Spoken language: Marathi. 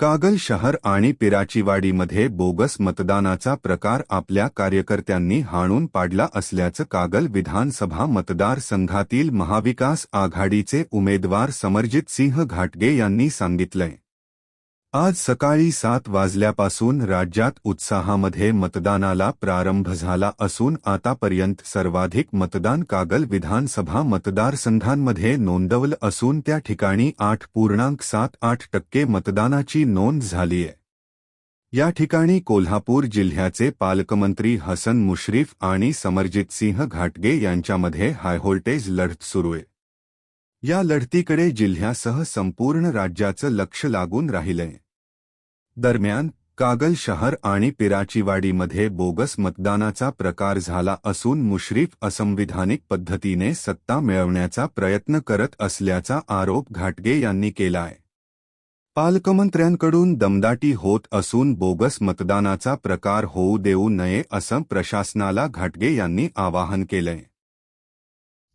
कागल शहर आणि पिराचीवाडीमध्ये बोगस मतदानाचा प्रकार आपल्या कार्यकर्त्यांनी हाणून पाडला असल्याचं कागल विधानसभा मतदारसंघातील महाविकास आघाडीचे उमेदवार समरजित सिंह घाटगे यांनी सांगितलंय. आज सकाळी सात वाजल्यापासून राज्यात उत्साहामध्ये मतदानाला प्रारंभ झाला असून आतापर्यंत सर्वाधिक मतदान कागल विधानसभा मतदारसंघांमध्ये नोंदवलं असून त्या ठिकाणी आठ पूर्णांक सात आठ टक्के मतदानाची नोंद झालीय. या ठिकाणी कोल्हापूर जिल्ह्याचे पालकमंत्री हसन मुश्रीफ आणि समरजित सिंह घाटगे यांच्यामध्ये हायव्होल्टेज लढत सुरू आहे या लढतीकडे जिल्ह्यासह संपूर्ण राज्याचं लक्ष लागून राहिलंय. दरम्यान कागल शहर आणि पिराचीवाडीमध्ये बोगस मतदानाचा प्रकार झाला असून मुश्रीफ असंविधानिक पद्धतीने सत्ता मिळवण्याचा प्रयत्न करत असल्याचा आरोप घाटगे यांनी केलाय. पालकमंत्र्यांकडून दमदाटी होत असून बोगस मतदानाचा प्रकार होऊ देऊ नये असं प्रशासनाला घाटगे यांनी आवाहन केलंय.